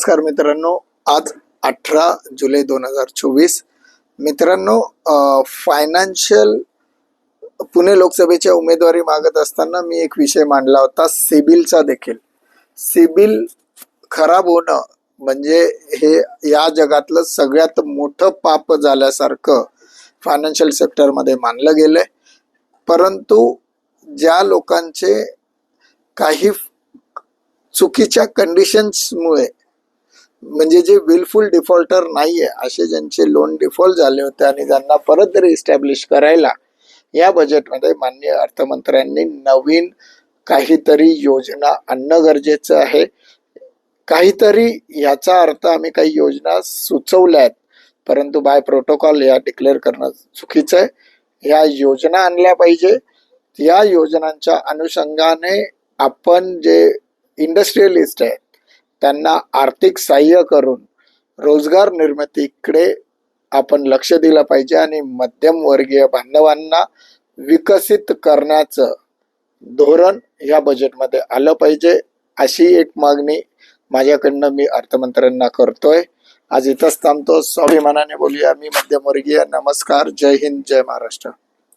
नमस्कार मित्रांनो आज अठरा जुलै दोन हजार चोवीस. मित्रांनो फायनान्शियल पुणे लोकसभेच्या उमेदवारी मागत असताना मी एक विषय मांडला होता सिबिलचा देखील. सिबिल खराब होणं म्हणजे हे या जगातलं सगळ्यात मोठं पाप झाल्यासारखं फायनान्शियल सेक्टरमध्ये मानलं गेलंय. परंतु ज्या लोकांचे काही चुकीच्या कंडिशन्समुळे म्हणजे जे विलफुल डिफॉल्टर नाहीये असे ज्यांचे लोन डिफॉल्ट झाले होते आणि ज्यांना परत रिस्टॅब्लिश करायला या बजेटमध्ये माननीय अर्थमंत्र्यांनी नवीन काहीतरी योजना आणणं गरजेचं आहे. काहीतरी याचा अर्थ आम्ही काही योजना सुचवल्या आहेत परंतु बाय प्रोटोकॉल या डिक्लेअर करणं चुकीचं आहे. या योजना आणल्या पाहिजे. या योजनांच्या अनुषंगाने आपण जे इंडस्ट्रियलिस्ट आहे त्यांना आर्थिक सहाय्य करून रोजगार निर्मितीकडे आपण लक्ष दिलं पाहिजे आणि मध्यमवर्गीय बांधवांना विकसित करण्याचं धोरण या बजेटमध्ये आलं पाहिजे अशी एक मागणी माझ्याकडनं मी अर्थमंत्र्यांना करतोय. आज इथंच थांबतो. स्वाभिमानाने बोलूया. मी मध्यमवर्गीय. नमस्कार. जय हिंद. जय महाराष्ट्र.